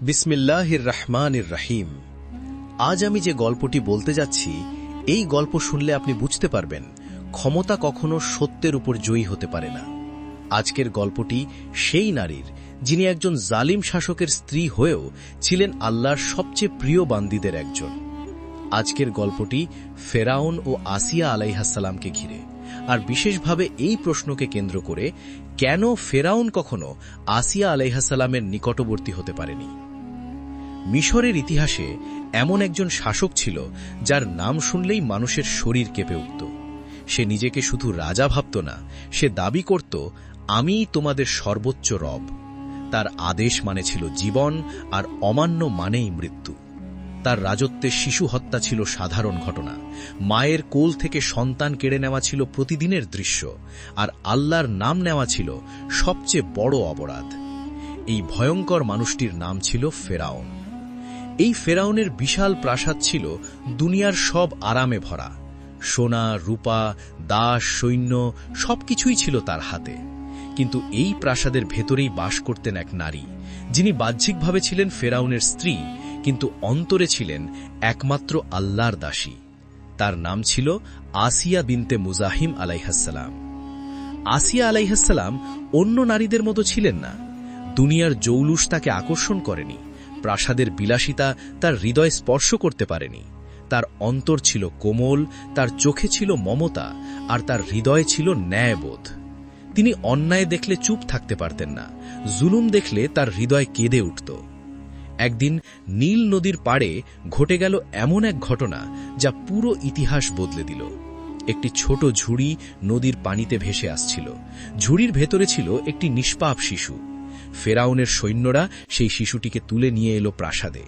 বিসমিল্লাহির রহমানির রহিম। আজ আমি যে গল্পটি বলতে যাচ্ছি, এই গল্প শুনলে আপনি বুঝতে পারবেন, ক্ষমতা কখনো সত্যের উপর জয়ী হতে পারে না। আজকের গল্পটি সেই নারীর, যিনি একজন জালিম শাসকের স্ত্রী হয়েও ছিলেন আল্লাহর সবচেয়ে প্রিয় বান্দিদের একজন। আজকের গল্পটি ফেরাউন ও আসিয়া আলাইহাসাল্লামকে ঘিরে। আর বিশেষভাবে এই প্রশ্নকে কেন্দ্র করে, কেন ফেরাউন কখনো আসিয়া আলাইহাসাল্লামের নিকটবর্তী হতে পারেনি? মিশরের ইতিহাসে এমন একজন শাসক ছিল যার নাম শুনলেই মানুষের শরীর কেঁপে উঠত। সে নিজেকে শুধু রাজা ভাবত না, সে দাবি করত, আমিই তোমাদের সর্বোচ্চ রব। তার আদেশ মানে ছিল জীবন আর অমান্য মানেই মৃত্যু। তার রাজত্বে শিশু হত্যা ছিল সাধারণ ঘটনা। মায়ের কোল থেকে সন্তান কেড়ে নেওয়া ছিল প্রতিদিনের দৃশ্য, আর আল্লাহর নাম নেওয়া ছিল সবচেয়ে বড় অপরাধ। এই ভয়ঙ্কর মানুষটির নাম ছিল ফেরাউন। এই ফেরাউনের বিশাল প্রাসাদ ছিল দুনিয়ার সব আরামে ভরা। সোনা, রূপা, দাস, সৈন্য, সবকিছুই ছিল তার হাতে। কিন্তু এই প্রাসাদের ভেতরেই বাস করতেন এক নারী, যিনি বাহ্যিকভাবে ছিলেন ফেরাউনের স্ত্রী, কিন্তু অন্তরে ছিলেন একমাত্র আল্লাহর দাসী। তার নাম ছিল আসিয়া বিনতে মুজাহিম আলাইহাসাল্লাম আসিয়া আলাইহাসাল্লাম অন্য নারীদের মতো ছিলেন না। দুনিয়ার জৌলুস তাকে আকর্ষণ করেনি। প্রাসাদের বিলাসিতা তার হৃদয় স্পর্শ করতে পারেনি। তার অন্তর ছিল কোমল, তার চোখে ছিল মমতা, আর তার হৃদয়ে ছিল ন্যায়বোধ। তিনি অন্যায় দেখলে চুপ থাকতে পারতেন না, জুলুম দেখলে তার হৃদয় কেঁদে উঠত। একদিন নীল নদীর পাড়ে ঘটে গেল এমন এক ঘটনা যা পুরো ইতিহাস বদলে দিল। একটি ছোট ঝুড়ি নদীর পানিতে ভেসে আসছিল। ঝুড়ির ভেতরে ছিল একটি নিষ্পাপ শিশু। ফেরাউনের সৈন্যরা সেই শিশুটিকে তুলে নিয়ে এলো প্রাসাদে।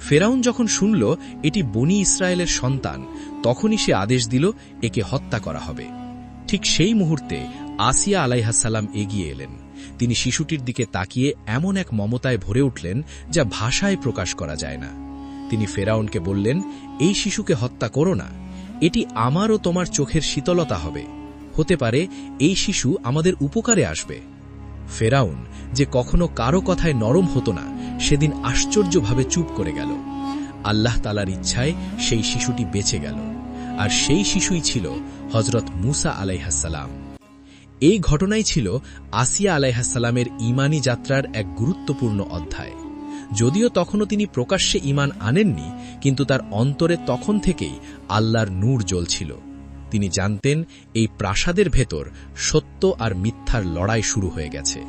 ফেরাউন যখন শুনল এটি বনি ইসরায়েলের সন্তান, তখনই সে আদেশ দিল, একে হত্যা করা হবে। ঠিক সেই মুহূর্তে আসিয়া আলাইহাসাল্লাম এগিয়ে এলেন। তিনি শিশুটির দিকে তাকিয়ে এমন এক মমতায় ভরে উঠলেন যা ভাষায় প্রকাশ করা যায় না। তিনি ফেরাউনকে বললেন, এই শিশুকে হত্যা করো না। এটি আমারও তোমার চোখের শীতলতা হবে। হতে পারে এই শিশু আমাদের উপকারে আসবে। ফেরাউন, যে কখনো কারও কথায় নরম হতো না, সেদিন আশ্চর্যভাবে চুপ করে গেল। আল্লাহ তালার ইচ্ছায় সেই শিশুটি বেঁচে গেল, আর সেই শিশুই ছিল হজরত মুসা আলাইহাসাল্লাম এই ঘটনাই ছিল আসিয়া আলাইহাসাল্লামের ইমানি যাত্রার এক গুরুত্বপূর্ণ অধ্যায়। যদিও তখনও তিনি প্রকাশ্যে ইমান আনেননি, কিন্তু তার অন্তরে তখন থেকেই আল্লাহর নূর জ্বলছিল। তিনি জানতেন, এই প্রাসাদের ভেতর সত্য আর মিথ্যার লড়াই শুরু হয়ে গেছে।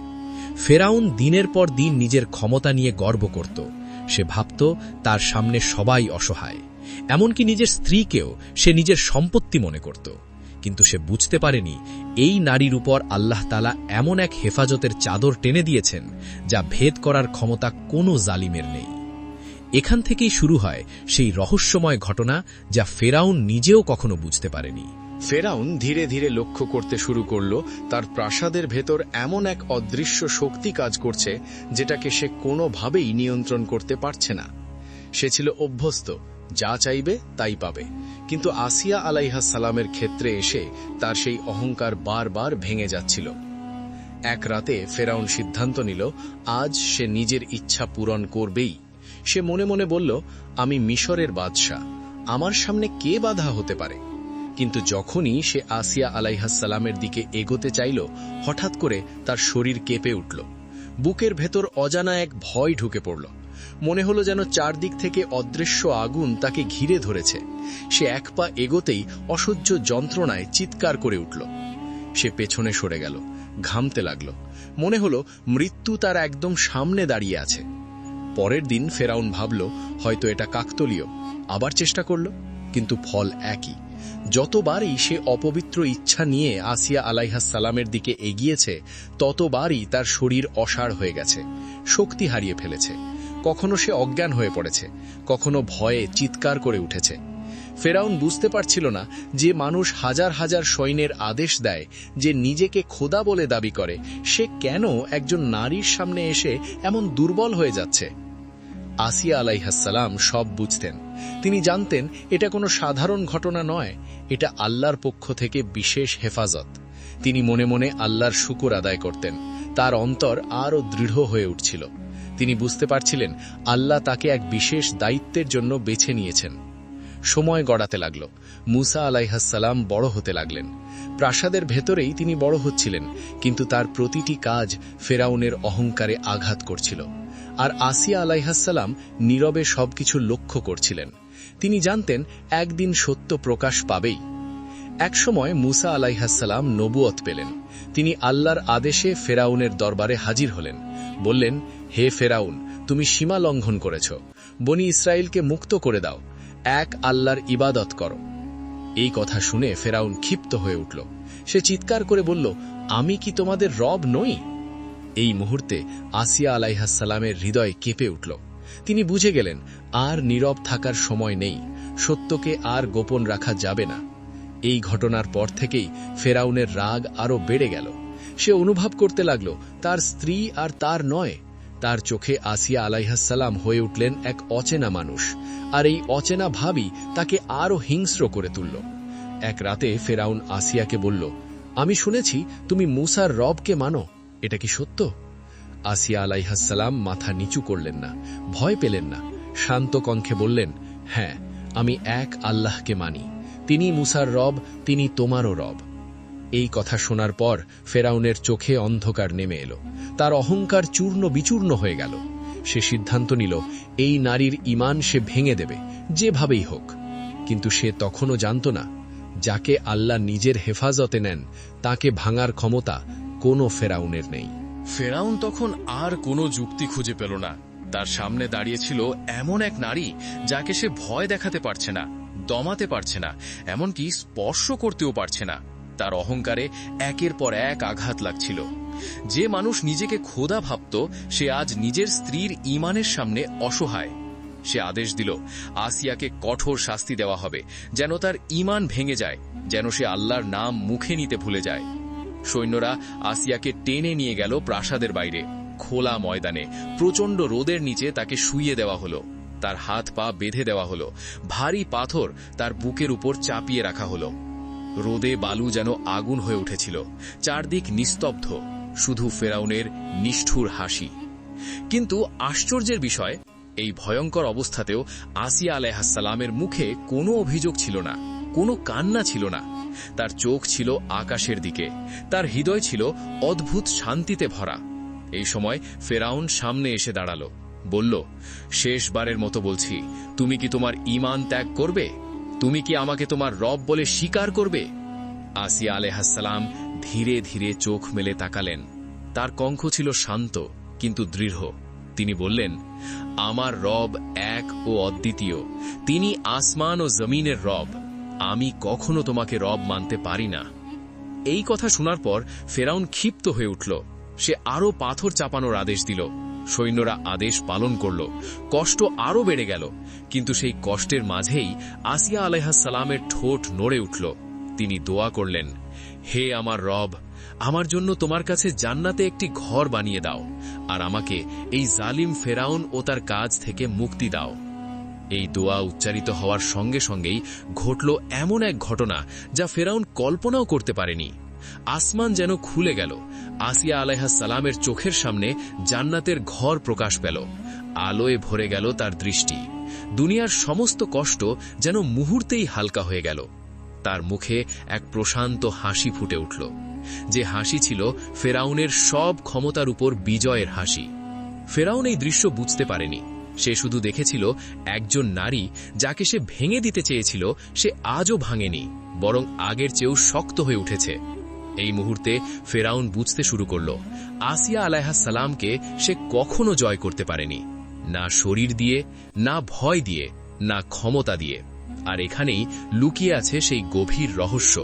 ফেরাউন দিনের পর দিন নিজের ক্ষমতা নিয়ে গর্ব করত। সে ভাবত, তার সামনে সবাই অসহায়। এমনকি নিজের স্ত্রীকেও সে নিজের সম্পত্তি মনে করত। কিন্তু সে বুঝতে পারেনি, এই নারীর উপর আল্লাহ তালা এমন এক হেফাজতের চাদর টেনে দিয়েছেন, যা ভেদ করার ক্ষমতা কোনো জালিমের নেই। এখান থেকেই শুরু হয় সেই রহস্যময় ঘটনা যা ফেরাউন নিজেও কখনো বুঝতে পারেনি। ফেরাউন ধীরে ধীরে লক্ষ্য করতে শুরু করল, তার প্রাসাদের ভেতর এমন এক অদৃশ্য শক্তি কাজ করছে, যেটাকে সে কোনোভাবেই নিয়ন্ত্রণ করতে পারছে না। সে ছিল অভ্যস্ত, যা চাইবে তাই পাবে। কিন্তু আসিয়া আলাইহা সালামের ক্ষেত্রে এসে তার সেই অহংকার বারবার ভেঙে যাচ্ছিল। এক রাতে ফেরাউন সিদ্ধান্ত নিল, আজ সে নিজের ইচ্ছা পূরণ করবেই। সে মনে মনে বলল, আমি মিশরের বাদশাহ। আমার সামনে কে বাধা হতে পারে? কিন্তু যখনই সে আসিয়া আলাইহাসালামের দিকে এগোতে চাইল, হঠাৎ করে তার শরীর কেঁপে উঠল। বুকের ভেতর অজানা এক ভয় ঢুকে পড়ল। মনে হলো যেন চারদিক থেকে অদৃশ্য আগুন তাকে ঘিরে ধরেছে। সে এক পা এগোতেই অসহ্য যন্ত্রণায় চিৎকার করে উঠল। সে পেছনে সরে গেল, ঘামতে লাগল। মনে হলো মৃত্যু তার একদম সামনে দাঁড়িয়ে আছে। পরের দিন ফেরাউন ভাবল, হয়তো এটা কাকতলীয়। আবার চেষ্টা করল, কিন্তু ফল একই। যতবারই সে অপবিত্র ইচ্ছা নিয়ে আসিয়া আলাইহাসালামের দিকে এগিয়েছে, ততবারই তার শরীর অসাড় হয়ে গেছে, শক্তি হারিয়ে ফেলেছে। কখনো সে অজ্ঞান হয়ে পড়েছে, কখনো ভয়ে চিৎকার করে উঠেছে। ফেরাউন বুঝতে পারছিল না যে মানুষ হাজার হাজার সৈন্যের আদেশ দেয় যে নিজেকে খোদা বলে দাবি করে। সে কেন একজন নারীর সামনে এসে এমন দুর্বল হয়ে যাচ্ছে? আসিয়া আলাইহাসাল্লাম সব বুঝতেন। তিনি জানতেন এটা কোনো সাধারণ ঘটনা নয়, এটা আল্লাহর পক্ষ থেকে বিশেষ হেফাজত। তিনি মনে মনে আল্লাহর শুকুর আদায় করতেন। তার অন্তর আরও দৃঢ় হয়ে উঠছিল। তিনি বুঝতে পারছিলেন আল্লাহ তাকে এক বিশেষ দায়িত্বের জন্য বেছে নিয়েছেন। সময় গড়াতে লাগল। মুসা আলাইহাসাল্লাম বড় হতে লাগলেন। প্রাসাদের ভেতরেই তিনি বড় হচ্ছিলেন, কিন্তু তার প্রতিটি কাজ ফেরাউনের অহংকারে আঘাত করছিল। আর আসিয়া আলাইহাসাল্লাম নীরবে সবকিছু লক্ষ্য করছিলেন। তিনি জানতেন, একদিন সত্য প্রকাশ পাবেই। একসময় মুসা আলাইহাসাল্লাম নবুয়ত পেলেন। তিনি আল্লাহর আদেশে ফেরাউনের দরবারে হাজির হলেন। বললেন, হে ফেরাউন, তুমি সীমা লঙ্ঘন করেছ। বনি ইসরায়েলকে মুক্ত করে দাও। এক আল্লাহর ইবাদত করো। এই কথা শুনে ফেরাউন ক্ষিপ্ত হয়ে উঠল। সে চিৎকার করে বলল, আমি কি তোমাদের রব নই? এই মুহূর্তে আসিয়া আলাইহাসাল্লামের হৃদয় কেঁপে উঠল। তিনি বুঝে গেলেন, আর নীরব থাকার সময় নেই, সত্যকে আর গোপন রাখা যাবে না। এই ঘটনার পর থেকেই ফেরাউনের রাগ আরও বেড়ে গেল। সে অনুভব করতে লাগল, তার স্ত্রী আর তার নয় তার চোখে আসিয়া আলাইহাসাল্লাম হয়ে উঠলেন এক অচেনা মানুষ, আর এই অচেনা ভাবই তাকে আরও হিংস্র করে তুলল। এক রাতে ফেরাউন আসিয়াকে বলল, আমি শুনেছি তুমি মুসার রবকে মানো, এটা কি সত্য? আসিয়া আলাইহাসাল্লাম মাথা নিচু করলেন না, ভয় পেলেন না, শান্ত কণ্ঠে বললেন হ্যাঁ আমি এক আল্লাহকে মানি, তিনি মুসার রব, তিনি তোমারও রব। এই কথা শোনার পর ফেরাউনের চোখে অন্ধকার নেমে এলো। তার অহংকার চূর্ণ বিচূর্ণ হয়ে গেল। সে সিদ্ধান্ত নিল, এই নারীর ইমান সে ভেঙে দেবে, যেভাবেই হোক। কিন্তু সে তখনও জানত না, যাকে আল্লাহ নিজের হেফাজতে নেন, তাকে ভাঙার ক্ষমতা কোনো ফেরাউনের নেই। ফেরাউন তখন আর কোনো যুক্তি খুঁজে পেল না। তার সামনে দাঁড়িয়েছিল এমন এক নারী, যাকে সে ভয় দেখাতে পারছে না, দমাতে পারছে না, এমনকি স্পর্শ করতেও পারছে না। তার অহংকারে একের পর এক আঘাত লাগছিল। যে মানুষ নিজেকে খোদা ভাবত, সে আজ নিজের স্ত্রীর ইমানের সামনে অসহায়। সে আদেশ দিল, আসিয়াকে কঠোর শাস্তি দেওয়া হবে, যেন তার ইমান ভেঙে যায়, যেন সে আল্লাহর নাম মুখে নিতে ভুলে যায়। সৈন্যরা আসিয়াকে টেনে নিয়ে গেল প্রাসাদের বাইরে। খোলা ময়দানে, প্রচণ্ড রোদের নিচে তাকে শুইয়ে দেওয়া হলো। তার হাত পা বেঁধে দেওয়া হলো। ভারী পাথর তার বুকের উপর চাপিয়ে রাখা হলো। রোদে বালু যেন আগুন হয়ে উঠেছিল। চারদিক নিস্তব্ধ, শুধু ফেরাউনের নিষ্ঠুর হাসি। কিন্তু আশ্চর্যের বিষয়, এই ভয়ঙ্কর অবস্থাতেও আসিয়া আলাইহাসাল্লামের মুখে কোনো অভিযোগ ছিল না, কোনো কান্না ছিল না। তার চোখ ছিল আকাশের দিকে, তার হৃদয় ছিল অদ্ভুত শান্তিতে ভরা। এই সময় ফেরাউন সামনে এসে দাঁড়াল, বলল, শেষবারের মতো বলছি, তুমি কি তোমার ইমান ত্যাগ করবে? তুমি কি আমাকে তোমার রব বলে স্বীকার করবে? আসিয়া আলেহাসাল্লাম ধীরে ধীরে চোখ মেলে তাকালেন। তার কঙ্খ ছিল শান্ত, কিন্তু দৃঢ়। তিনি বললেন, আমার রব এক ও অদ্বিতীয়। তিনি আসমান ও জমিনের রব। আমি কখনো তোমাকে রব মানতে পারি না। এই কথা শোনার পর ফেরাউন ক্ষিপ্ত হয়ে উঠল। সে আরও পাথর চাপানোর আদেশ দিল। সৈন্যরা আদেশ পালন করল। কষ্ট আরও বেড়ে গেল, কিন্তু সেই কষ্টের মাঝেই আসিয়া আলাইহাসালামের ঠোঁট নড়ে উঠল। তিনি দোয়া করলেন, হে আমার রব, আমার জন্য তোমার কাছে জান্নাতে একটি ঘর বানিয়ে দাও, আর আমাকে এই জালিম ফেরাউন ও তার কাজ থেকে মুক্তি দাও। এই দোয়া উচ্চারিত হওয়ার সঙ্গে সঙ্গেই ঘটল এমন এক ঘটনা যা ফেরাউন কল্পনাও করতে পারেনি। আসমান যেন খুলে গেল। আসিয়া আলাইহা সালামের চোখের সামনে জান্নাতের ঘর প্রকাশ পেল। আলোয় ভরে গেল তার দৃষ্টি। দুনিয়ার সমস্ত কষ্ট যেন মুহূর্তেই হালকা হয়ে গেল। তার মুখে এক প্রশান্ত হাসি ফুটে উঠল। যে হাসি ছিল ফেরাউনের সব ক্ষমতার উপর বিজয়ের হাসি। ফেরাউন এই দৃশ্য বুঝতে পারেনি। সে শুধু দেখেছিল একজন নারী যাকে সে ভেঙে দিতে চেয়েছিল, সে আজও ভাঙেনি, বরং আগের চেয়েও শক্ত হয়ে উঠেছে। এই মুহূর্তে ফেরাউন বুঝতে শুরু করল, আসিয়া আলাইহাসালামকে সে কখনো জয় করতে পারেনি, না শরীর দিয়ে, না ভয় দিয়ে, না ক্ষমতা দিয়ে। আর এখানেই লুকিয়ে আছে সেই গভীর রহস্য,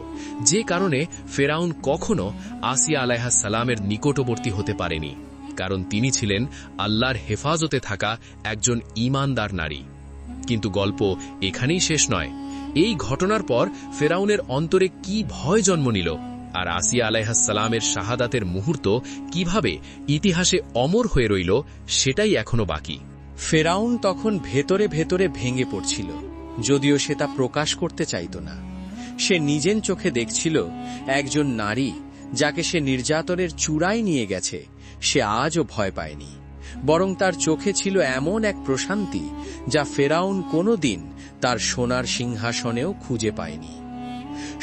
যে কারণে ফেরাউন কখনো আসিয়া আলাইহাসালামের নিকটবর্তী হতে পারেনি, কারণ তিনি ছিলেন আল্লাহর হেফাজতে থাকা একজন ইমানদার নারী। কিন্তু গল্প এখানেই শেষ নয়। এই ঘটনার পর ফেরাউনের অন্তরে কি ভয় জন্ম নিল আর আসিয়া আলাইহাসালামের শাহাদাতের মুহূর্ত কীভাবে ইতিহাসে অমর হয়ে রইল, সেটাই এখনও বাকি। ফেরাউন তখন ভেতরে ভেতরে ভেঙে পড়ছিল, যদিও সে তা প্রকাশ করতে চাইত না। সে নিজের চোখে দেখছিল, একজন নারী যাকে সে নির্যাতনের চূড়ায় নিয়ে গেছে, সে আজও ভয় পায়নি। বরং তার চোখে ছিল এমন এক প্রশান্তি যা ফেরাউন কোনো দিন তার সোনার সিংহাসনেও খুঁজে পায়নি।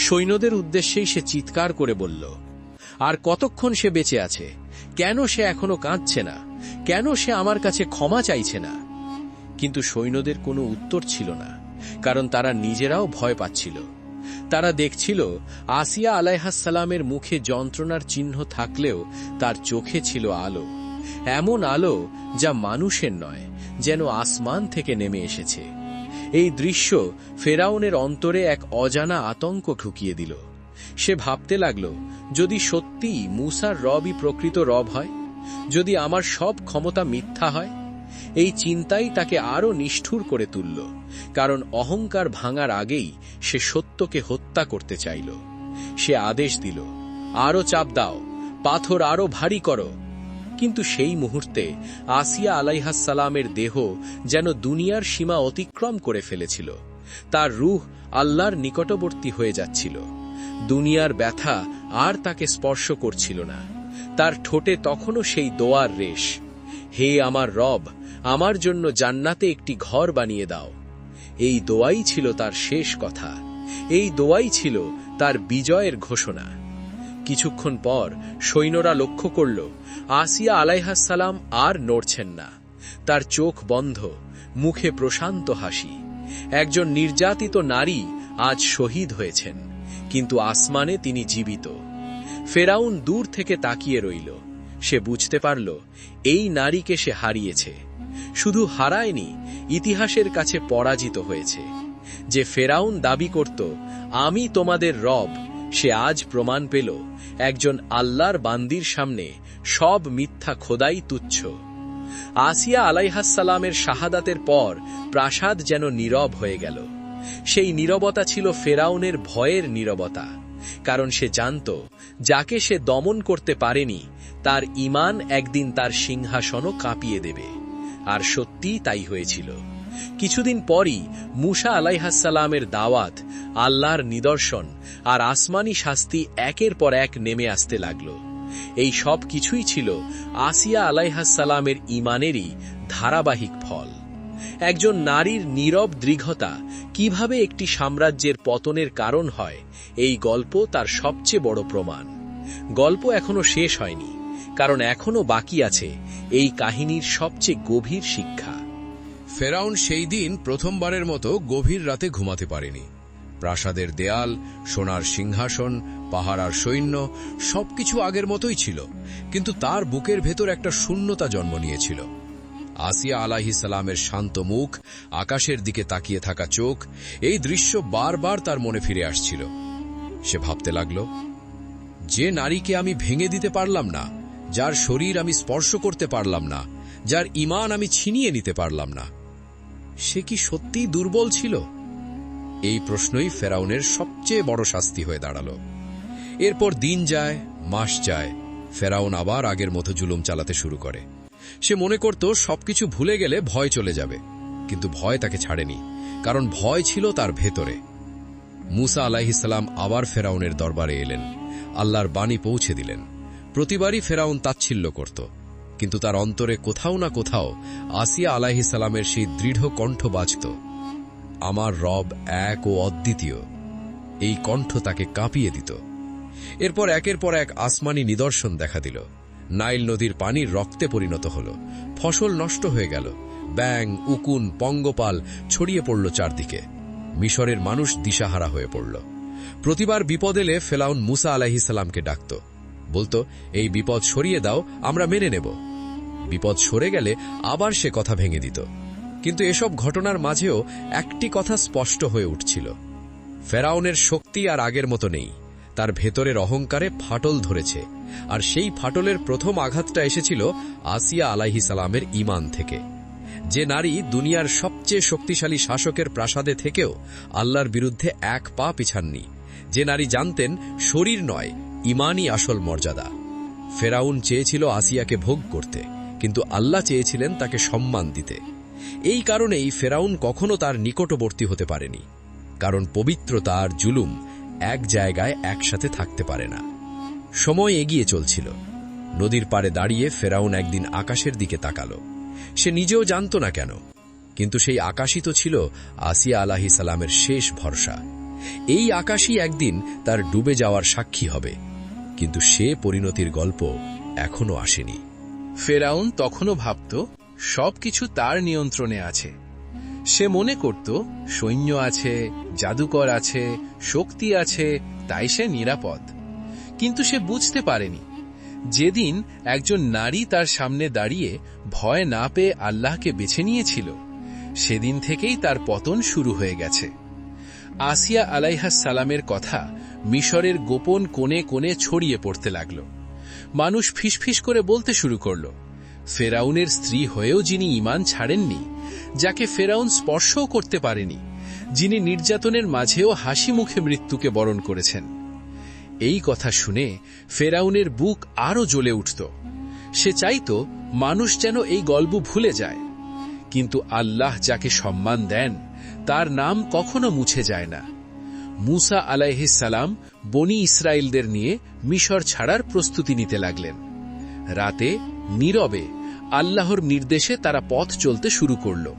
সৈন্যদের উদ্দেশ্যেই সে চিৎকার করে বলল, আর কতক্ষণ সে বেঁচে আছে? কেন সে এখনও কাঁদছে না? কেন সে আমার কাছে ক্ষমা চাইছে না? কিন্তু সৈন্যদের কোনো উত্তর ছিল না, কারণ তারা নিজেরাও ভয় পাচ্ছিল। তারা দেখছিল আসিয়া আলাইহাসালামের মুখে যন্ত্রণার চিহ্ন থাকলেও তার চোখে ছিল আলো, এমন আলো যা মানুষের নয়, যেন আসমান থেকে নেমে এসেছে। এই দৃশ্য ফেরাউনের অন্তরে এক অজানা আতঙ্ক ঢুকিয়ে দিল। সে ভাবতে লাগল, যদি সত্যিই মুসার রবই প্রকৃত রব হয়? যদি আমার সব ক্ষমতা মিথ্যা হয়? এই চিন্তাই তাকে আরও নিষ্ঠুর করে তুলল, কারণ অহংকার ভাঙার আগেই সে সত্যকে হত্যা করতে চাইল। সে আদেশ দিল, আরও চাপ দাও, পাথর আরও ভারী করো কিন্তু সেই মুহূর্তে আসিয়া আলাইহাসালামের দেহ যেন দুনিয়ার সীমা অতিক্রম করে ফেলেছিল। তার রুহ আল্লাহর নিকটবর্তী হয়ে যাচ্ছিল। দুনিয়ার ব্যথা আর তাকে স্পর্শ করছিল না। তার ঠোঁটে তখনও সেই দোয়ার রেশ। হে আমার রব, আমার জন্য জান্নাতে একটি ঘর বানিয়ে দাও। এই দোয়াই ছিল তার শেষ কথা। এই দোয়াই ছিল তার বিজয়ের ঘোষণা। কিছুক্ষণ পর সৈন্যরা লক্ষ্য করল, আসিয়া আলাইহাসালাম আর নড়ছেন না। তার চোখ বন্ধ, মুখে প্রশান্ত হাসি। একজন নির্যাতিত নারী আজ শহীদ হয়েছেন, কিন্তু আসমানে তিনি জীবিত। ফেরাউন দূর থেকে তাকিয়ে রইল। সে বুঝতে পারল, এই নারীকে সে হারিয়েছে। শুধু হারায়নি, ইতিহাসের কাছে পরাজিত হয়েছে। যে ফেরাউন দাবি করত, আমি তোমাদের রব সে আজ প্রমাণ পেল একজন আল্লাহর বান্দির সামনে সব মিথ্যা খোদাই তুচ্ছ। আসিয়া আলাইহাসালামের শাহাদাতের পর প্রাসাদ যেন নীরব হয়ে গেল। সেই নীরবতা ছিল ফেরাউনের ভয়ের নীরবতা, কারণ সে জানত যাকে সে দমন করতে পারেনি, তার ইমান একদিন তার সিংহাসনও কাঁপিয়ে দেবে। আর সত্যিই তাই হয়েছিল। কিছুদিন পরই মুসা আলাইহাসালামের দাওয়াত, আল্লাহর নিদর্শন আর আসমানি শাস্তি একের পর এক নেমে আসতে লাগল। এই সব কিছুই ছিল আসিয়া আলাইহাসালামের ইমানেরই ধারাবাহিক ফল। একজন নারীর নীরব দৃঢ়তা কীভাবে একটি সাম্রাজ্যের পতনের কারণ হয়, এই গল্প তার সবচেয়ে বড় প্রমাণ। গল্প এখনও শেষ হয়নি, কারণ এখনও বাকি আছে এই কাহিনীর সবচেয়ে গভীর শিক্ষা। ফেরাউন সেই দিন প্রথমবারের মতো গভীর রাতে ঘুমাতে পারেনি। প্রাসাদের দেয়াল, সোনার সিংহাসন পাহারার সৈন্য, সবকিছু আগের মতোই ছিল, কিন্তু তার বুকের ভেতর একটা শূন্যতা জন্ম নিয়েছিল। আসিয়া আলাহি সালামের শান্ত মুখ, আকাশের দিকে তাকিয়ে থাকা চোখ, এই দৃশ্য বারবার তার মনে ফিরে আসছিল। সে ভাবতে লাগল, যে নারীকে আমি ভেঙে দিতে পারলাম না, যার শরীর আমি স্পর্শ করতে পারলাম না, যার ইমান আমি ছিনিয়ে নিতে পারলাম না সে কি সত্যিই দুর্বল ছিল? এই প্রশ্নই ফেরাউনের সবচেয়ে বড় শাস্তি হয়ে দাঁড়াল। এরপর দিন যায়, মাস যায়, ফেরাউন আবার আগের মতো জুলুম চালাতে শুরু করে। সে মনে করত সবকিছু ভুলে গেলে ভয় চলে যাবে, কিন্তু ভয় তাকে ছাড়েনি, কারণ ভয় ছিল তার ভেতরে। মুসা আলাহিসাল্লাম আবার ফেরাউনের দরবারে এলেন, আল্লাহর বাণী পৌঁছে দিলেন। প্রতিবারই ফেরাউন তাচ্ছিল্য করত। কিন্তু তার অন্তরে কোথাও না কোথাও আসিয়া আলাহিসাল্লামের সেই দৃঢ় কণ্ঠ বাজত। আমার রব এক ও অদ্বিতীয়। এই কণ্ঠ তাকে কাঁপিয়ে দিত। এরপর একের পর এক আসমানি নিদর্শন দেখা দিল। নাইল নদীর পানি রক্তে পরিণত হল। ফসল নষ্ট হয়ে গেল। ব্যাং উকুন, পঙ্গপাল ছড়িয়ে পড়ল চারদিকে। মিশরের মানুষ দিশাহারা হয়ে পড়ল। প্রতিবার বিপদ এলে ফেলাউন মুসা আলাহিসাল্লামকে ডাকত। বলতো, এই বিপদ সরিয়ে দাও, আমরা মেনে নেব। বিপদ সরে গেলে আবার সে কথা ভেঙে দিত। কিন্তু এসব ঘটনার মাঝেও একটি কথা স্পষ্ট হয়ে উঠছিল। ফেরাউনের শক্তি আর আগের মতো নেই। তার ভেতরের অহংকারে ফাটল ধরেছে। আর সেই ফাটলের প্রথম আঘাতটা এসেছিল আসিয়া আলাহি সালামের ইমান থেকে। যে নারী দুনিয়ার সবচেয়ে শক্তিশালী শাসকের প্রাসাদে থেকেও আল্লাহর বিরুদ্ধে এক পা পিছাননি। যে নারী জানতেন শরীর নয় ইমানই আসল মর্যাদা। ফেরাউন চেয়েছিল আসিয়াকে ভোগ করতে। কিন্তু আল্লাহ চেয়েছিলেন তাকে সম্মান দিতে। এই কারণেই ফেরাউন কখনো তার নিকটবর্তী হতে পারেনি, কারণ পবিত্রতা আর জুলুম এক জায়গায় একসাথে থাকতে পারে না। সময় এগিয়ে চলছিল। নদীর পাড়ে দাঁড়িয়ে ফেরাউন একদিন আকাশের দিকে তাকালো। সে নিজেও জানত না কেন, কিন্তু সেই আকাশই তো ছিল আসিয়া আলাহি সালামের শেষ ভরসা। এই আকাশই একদিন তার ডুবে যাওয়ার সাক্ষী হবে, কিন্তু সে পরিণতির গল্প এখনও আসেনি। ফেরাউন তখনও ভাবত, সবকিছু তার নিয়ন্ত্রণে আছে। সে মনে করত, সৈন্য আছে, জাদুকর আছে, শক্তি আছে, তাই সে নিরাপদ। কিন্তু সে বুঝতে পারেনি, যেদিন একজন নারী তার সামনে দাঁড়িয়ে ভয় না পেয়ে আল্লাহকে বেছে নিয়েছিল, সেদিন থেকেই তার পতন শুরু হয়ে গেছে। আসিয়া আলাইহাস সালামের কথা মিশরের গোপন কোণে কোণে ছড়িয়ে পড়তে লাগল। মানুষ ফিসফিস করে বলতে শুরু করল, ফেরাউনের স্ত্রী হয়েও যিনি ইমান ছাড়েননি, যাকে ফেরাউন স্পর্শও করতে পারেনি, যিনি নির্যাতনের মাঝেও হাসি মুখে মৃত্যুকে বরণ করেছেন। এই কথা শুনে ফেরাউনের বুক আরও জ্বলে উঠত। সে চাইত মানুষ যেন এই গল্প ভুলে যায়, কিন্তু আল্লাহ যাকে সম্মান দেন, তার নাম কখনো মুছে যায় না। মুসা আলাইহিসালাম বনি ইসরায়েলদের নিয়ে মিশর ছাড়ার প্রস্তুতি নিতে লাগলেন। রাতে, নীরবে আল্লাহর নির্দেশে তারা পথ চলতে শুরু করল।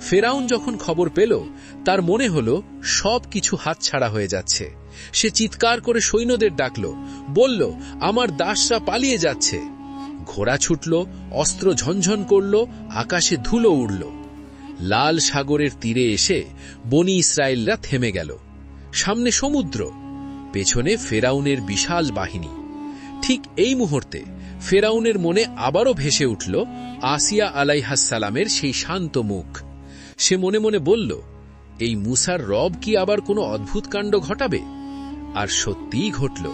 ফেরাউন যখন খবর পেল, তার মনে হল সব কিছু হাতছাড়া হয়ে যাচ্ছে। সে চিৎকার করে সৈন্যদের ডাকল, বলল, আমার দাসরা পালিয়ে যাচ্ছে। ঘোড়া ছুটল, অস্ত্র ঝনঝন করল, আকাশে ধুলো উড়ল। লাল সাগরের তীরে এসে বনি ইসরায়েলরা থেমে গেল। সামনে সমুদ্র পেছনে ফেরাউনের বিশাল বাহিনী। ঠিক এই মুহূর্তে ফেরাউনের মনে আবারও ভেসে উঠল আসিয়া আলাইহাসালামের সেই শান্ত মুখ। সে মনে মনে বলল, এই মুসার রব কি আবার কোনো অদ্ভুত কাণ্ড ঘটাবে? আর সত্যিই ঘটল,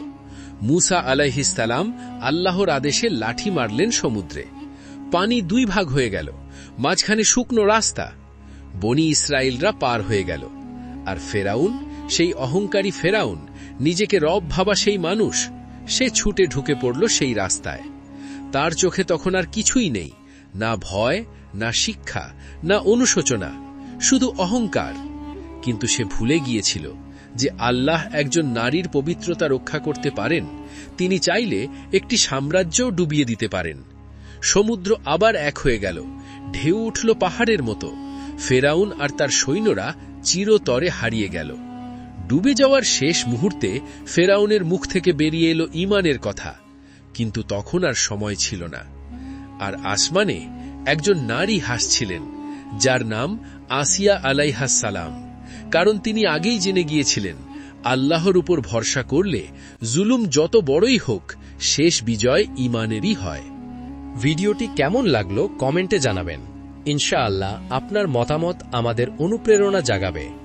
মুসা আলাইহিসালাম আল্লাহর আদেশে লাঠি মারলেন সমুদ্রে। পানি দুই ভাগ হয়ে গেল, মাঝখানে শুকনো রাস্তা। বনি ইসরায়েলরা পার হয়ে গেল, আর ফেরাউন, সেই অহংকারী ফেরাউন নিজেকে রব ভাবা সেই মানুষ, সে ছুটে ঢুকে পড়ল সেই রাস্তায়। তার চোখে তখন আর কিছুই নেই, না ভয়, না শিক্ষা, না অনুশোচনা, শুধু অহংকার। কিন্তু সে ভুলে গিয়েছিল যে আল্লাহ একজন নারীর পবিত্রতা রক্ষা করতে পারেন, তিনি চাইলে একটি সাম্রাজ্যও ডুবিয়ে দিতে পারেন। সমুদ্র আবার এক হয়ে গেল, ঢেউ উঠল পাহাড়ের মতো। ফেরাউন আর তার সৈন্যরা চিরতরে হারিয়ে গেল। ডুবে যাওয়ার শেষ মুহূর্তে ফেরাউনের মুখ থেকে বেরিয়ে এলো ইমানের কথা, কিন্তু তখন আর সময় ছিল না। আর আসমানে একজন নারী হাসছিলেন, যার নাম আসিয়া সালাম, কারণ তিনি আগেই জেনে গিয়েছিলেন, আল্লাহর উপর ভরসা করলে জুলুম যত বড়ই হোক, শেষ বিজয় ইমানেরই হয়। ভিডিওটি কেমন লাগল কমেন্টে জানাবেন। ইনশাআল্লাহ আপনার মতামত আমাদের অনুপ্রেরণা জাগাবে।